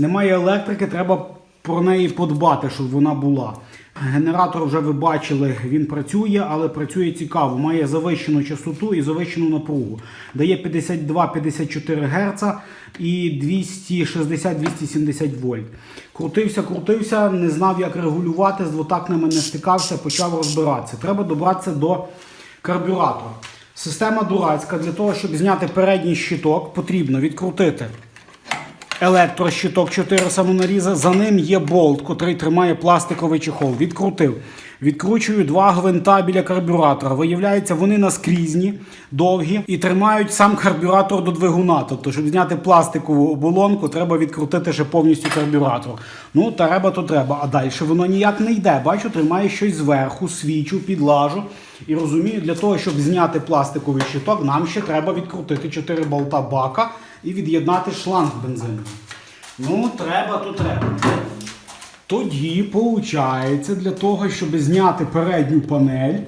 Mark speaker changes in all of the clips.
Speaker 1: Немає електрики, треба про неї подбати, щоб вона була. Генератор вже ви бачили, він працює, але працює цікаво. Має завищену частоту і завищену напругу. Дає 52-54 Гц і 260-270 вольт. Крутився, крутився, не знав, як регулювати, з двотакними не стикався, почав розбиратися. Треба добратися до карбюратора. Система дурацька. Для того, щоб зняти передній щиток, потрібно відкрутити електрощиток 4 самонаріза. За ним є болт, котрий тримає пластиковий чехол. Відкрутив. Відкручую два гвинта біля карбюратора. Виявляється, вони наскрізні, довгі і тримають сам карбюратор до двигуна. Тобто, щоб зняти пластикову оболонку, треба відкрутити ще повністю карбюратор. Ну, треба, то треба. А далі воно ніяк не йде. Бачу, тримає щось зверху, свічу, підлажу. І розумію, для того, щоб зняти пластиковий щиток, нам ще треба відкрутити 4 болта бака і від'єднати шланг бензину. Ну, треба, то треба. Тоді, виходить, для того, щоб зняти передню панель,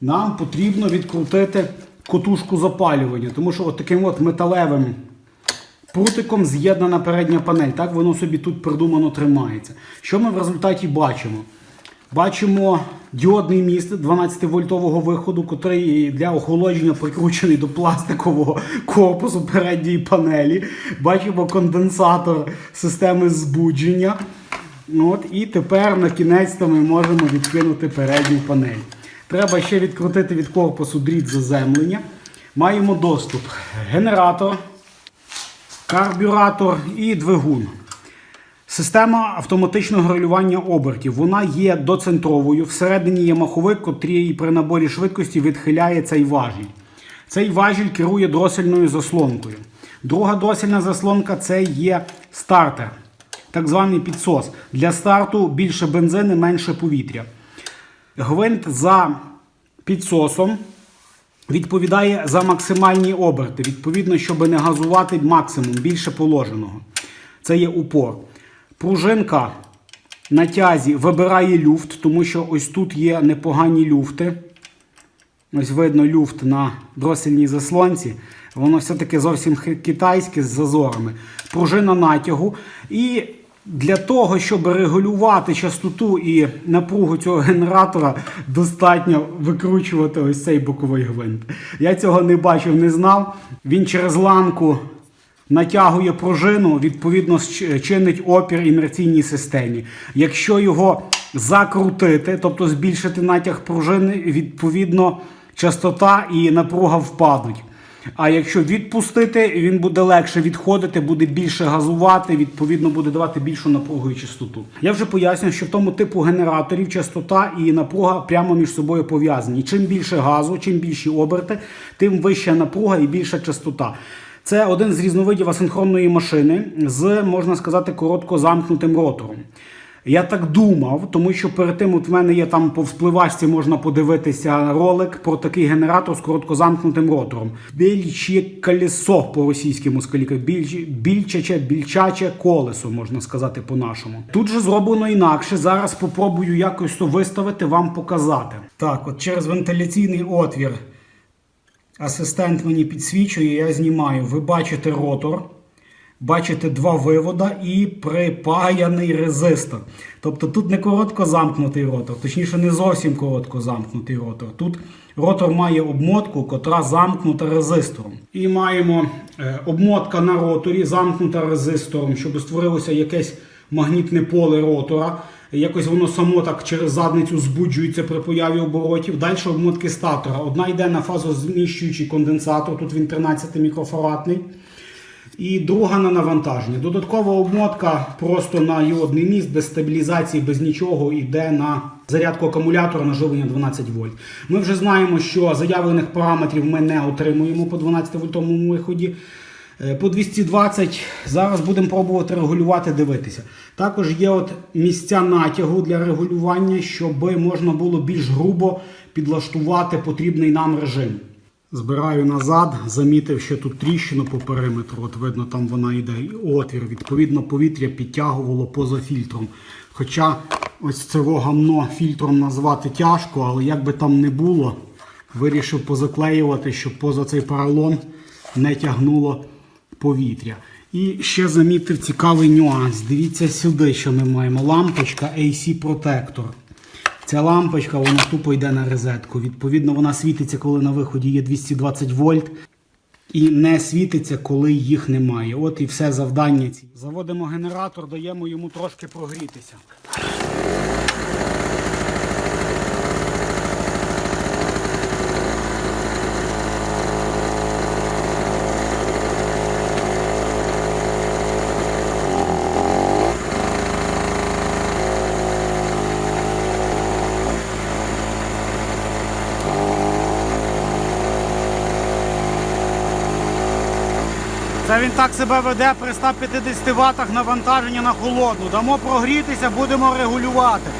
Speaker 1: нам потрібно відкрутити котушку запалювання. Тому що от таким от металевим прутиком з'єднана передня панель. Так воно собі тут придумано тримається. Що ми в результаті бачимо? Бачимо діодний міст 12-вольтового виходу, котрий для охолодження прикручений до пластикового корпусу передньої панелі. Бачимо конденсатор системи збудження. От, і тепер на кінець ми можемо відкинути передню панель. Треба ще відкрутити від корпусу дріт заземлення. Маємо доступ генератор, карбюратор і двигун. Система автоматичного регулювання обертів. Вона є доцентровою. Всередині є маховик, котрий при наборі швидкості відхиляє цей важіль. Цей важіль керує дросельною заслонкою. Друга дросельна заслонка це є стартер, так званий підсос. Для старту більше бензини, менше повітря. Гвинт за підсосом відповідає за максимальні оберти. Відповідно, щоб не газувати максимум, більше положеного. Це є упор. Пружинка на тязі вибирає люфт, тому що ось тут є непогані люфти. Ось видно люфт на дросельній заслонці. Воно все-таки зовсім китайське з зазорами. Пружина натягу. І для того, щоб регулювати частоту і напругу цього генератора, достатньо викручувати ось цей боковий гвинт. Я цього не бачив, не знав. Він через ланку натягує пружину, відповідно чинить опір інерційній системі. Якщо його закрутити, тобто збільшити натяг пружини, відповідно частота і напруга впадуть. А якщо відпустити, він буде легше відходити, буде більше газувати, відповідно буде давати більшу напругу і частоту. Я вже пояснюю, що в тому типу генераторів частота і напруга прямо між собою пов'язані. Чим більше газу, чим більші оберти, тим вища напруга і більша частота. Це один з різновидів асинхронної машини з, можна сказати, коротко замкнутим ротором. Я так думав, тому що перед тим от в мене є там по вспливачці можна подивитися ролик про такий генератор з короткозамкнутим ротором. Більче колесо по-російськи москаліка, більч, більчаче, більчаче колесо, можна сказати по-нашому. Тут же зроблено інакше. Зараз попробую якось то виставити, вам показати. Так, от через вентиляційний отвір асистент мені підсвічує, я знімаю. Ви бачите ротор. Бачите два вивода і припаяний резистор. Тобто тут не коротко замкнутий ротор, точніше, не зовсім коротко замкнутий ротор. Тут ротор має обмотку, котра замкнута резистором. І маємо е, обмотка на роторі, замкнута резистором, щоб створилося якесь магнітне поле ротора. Якось воно само так через задницю збуджується при появі оборотів. Далі обмотки статора. Одна йде на фазозміщуючий конденсатор, тут він 13 мікрофарадний. І друга на навантаження. Додаткова обмотка просто на йодний міст, без стабілізації, без нічого, йде на зарядку акумулятора на живлення 12 вольт. Ми вже знаємо, що заявлених параметрів ми не отримуємо по 12 вольтовому виході. Е, По 220 зараз будемо пробувати регулювати, дивитися. Також є от місця натягу для регулювання, щоб можна було більш грубо підлаштувати потрібний нам режим. Збираю назад, замітив ще тут тріщину по периметру. От видно, там вона йде і отвір. Відповідно, повітря підтягувало поза фільтром. Хоча ось це гамно фільтром назвати тяжко, але як би там не було, вирішив позаклеювати, щоб поза цей поролон не тягнуло повітря. І ще замітив цікавий нюанс. Дивіться сюди, що ми маємо. Лампочка AC Protector. Ця лампочка вона тупо йде на розетку. Відповідно, вона світиться, коли на виході є 220 вольт. І не світиться, коли їх немає. От і все завдання. Заводимо генератор, даємо йому трошки прогрітися. Це він так себе веде при 150 ватах навантаження на холодну. Дамо прогрітися, будемо регулювати.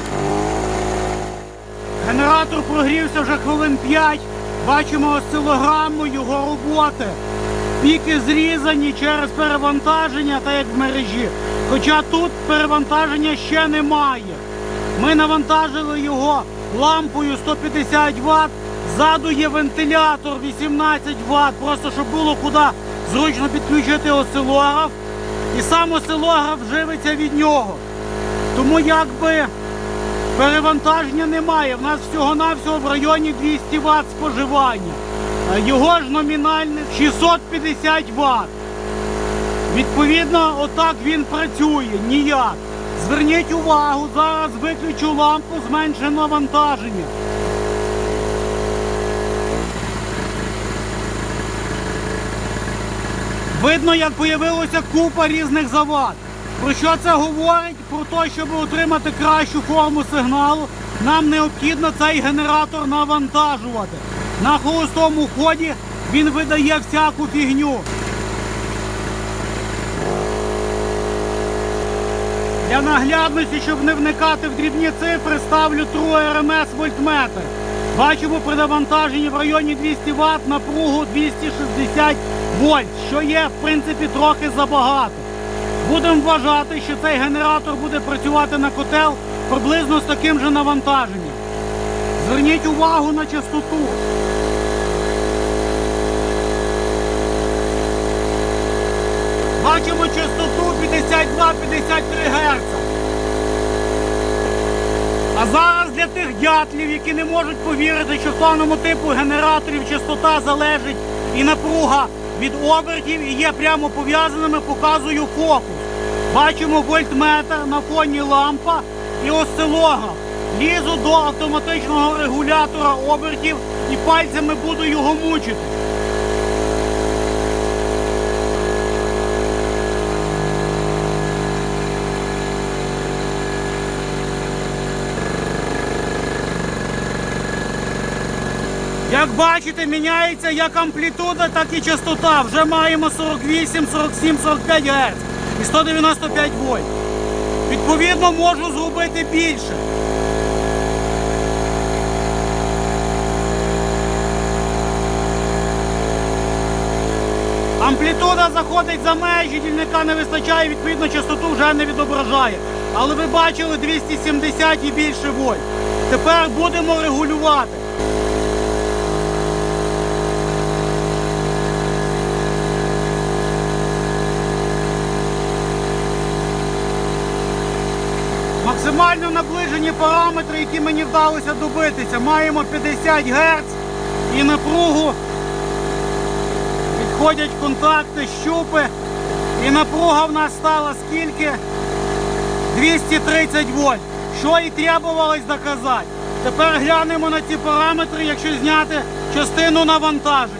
Speaker 1: Генератор прогрівся вже хвилин 5. Бачимо осцилограму його роботи. Піки зрізані через перевантаження, так як в мережі. Хоча тут перевантаження ще немає. Ми навантажили його лампою 150 Вт. Ззаду є вентилятор 18 Вт, просто щоб було куди зручно підключити осцилограф. І сам осцилограф живиться від нього. Тому якби перевантаження немає. В нас всього-навсього в районі 200 Вт споживання. Його ж номінальне 650 Вт. Відповідно, отак він працює ніяк. Зверніть увагу, зараз виключу лампу, зменшено навантаження. Видно, як появилося купа різних завад. Про що це говорить? Про те, щоб отримати кращу форму сигналу, нам необхідно цей генератор навантажувати. На холостому ході він видає всяку фігню. Для наглядності, щоб не вникати в дрібні цифри, ставлю True RMS вольтметр. Бачимо при навантаженні в районі 200 Вт напругу 260 вольт, що є в принципі трохи забагато. Будемо вважати, що цей генератор буде працювати на котел приблизно з таким же навантаженням. Зверніть увагу на частоту. Бачимо частоту 52-53 Гц. А зараз для тих дятлів, які не можуть повірити, що в даному типу генераторів частота залежить і напруга від обертів і є прямо пов'язаними, показую фокус. Бачимо вольтметр на фоні лампа і осцилограф. Лізу до автоматичного регулятора обертів і пальцями буду його мучити. Як бачите, міняється як амплітуда, так і частота. Вже маємо 48, 47, 45 Гц і 195 вольт. Відповідно, можу зробити більше. Амплітуда заходить за межі, дільника не вистачає, відповідно, частоту вже не відображає. Але ви бачили 270 і більше вольт. Тепер будемо регулювати. Максимально наближені параметри, які мені вдалося добитися. Маємо 50 Гц і напругу. Відходять контакти, щупи. І напруга в нас стала скільки? 230 вольт. Що і требувалось доказати. Тепер глянемо на ці параметри, якщо зняти частину навантаження.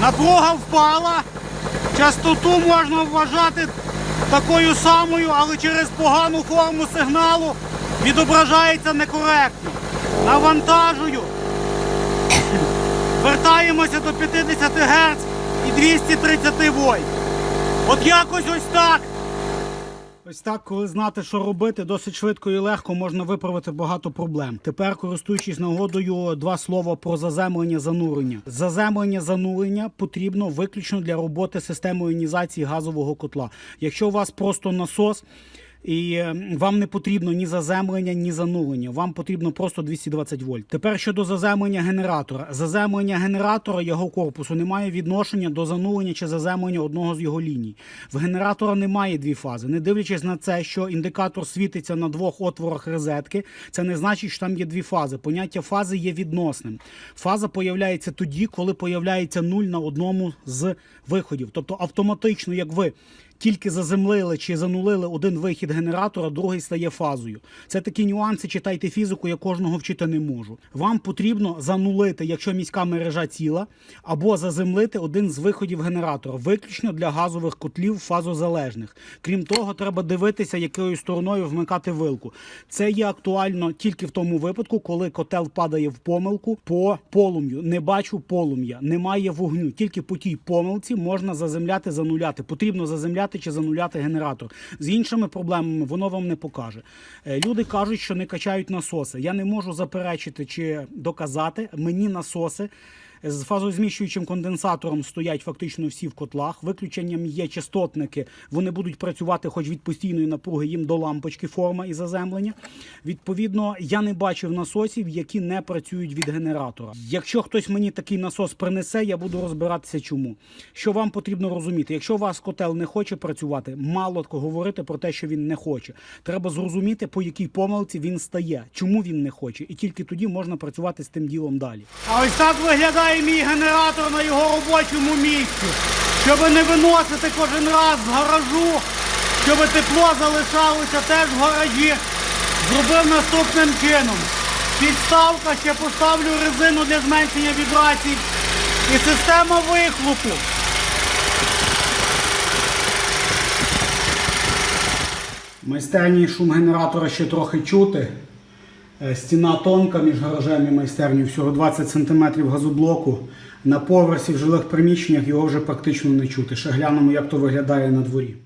Speaker 1: Напруга впала. Частоту можна вважати такою самою, але через погану форму сигналу відображається некоректно. Навантажую. Вертаємося до 50 Гц і 230 вольт. От якось ось так. Ось так, коли знати, що робити, досить швидко і легко можна виправити багато проблем. Тепер, користуючись нагодою, два слова про заземлення занурення. Заземлення занурення потрібно виключно для роботи системи іонізації газового котла. Якщо у вас просто насос. І е, вам не потрібно ні заземлення, ні занулення. Вам потрібно просто 220 вольт. Тепер щодо заземлення генератора. Заземлення генератора його корпусу не має відношення до занулення чи заземлення одного з його ліній. В генератора немає дві фази. Не дивлячись на це, що індикатор світиться на двох отворах розетки, це не значить, що там є дві фази. Поняття фази є відносним. Фаза появляється тоді, коли появляється нуль на одному з виходів. Тобто автоматично, як ви тільки заземлили чи занулили один вихід генератора, другий стає фазою. Це такі нюанси. Читайте фізику, я кожного вчити не можу. Вам потрібно занулити, якщо міська мережа ціла, або заземлити один з виходів генератора, виключно для газових котлів фазозалежних. Крім того, треба дивитися, якою стороною вмикати вилку. Це є актуально тільки в тому випадку, коли котел падає в помилку по полум'ю. Не бачу полум'я, немає вогню. Тільки по тій помилці можна заземляти, зануляти. Потрібно заземляти чи зануляти генератор. З іншими проблемами воно вам не покаже. Е, Люди кажуть, що не качають насоси. Я не можу заперечити чи доказати. Мені насоси. З фазозміщуючим конденсатором стоять фактично всі в котлах. Виключенням є частотники. Вони будуть працювати хоч від постійної напруги їм до лампочки форма і заземлення. Відповідно, я не бачив насосів, які не працюють від генератора. Якщо хтось мені такий насос принесе, я буду розбиратися, чому. Що вам потрібно розуміти? Якщо у вас котел не хоче працювати, мало говорити про те, що він не хоче. Треба зрозуміти, по якій помилці він стає, чому він не хоче, і тільки тоді можна працювати з тим ділом далі. А ось так виглядає мій генератор на його робочому місці. Щоб не виносити кожен раз з гаражу, щоб тепло залишалося теж в гаражі. Зробив наступним чином. Підставка, ще поставлю резину для зменшення вібрацій. І система вихлопу. Майстерні шум генератора ще трохи чути. Е, Стіна тонка між гаражем і майстернею, всього 20 см газоблоку. На поверсі в жилих приміщеннях його вже практично не чути. Ще глянемо, як то виглядає на дворі.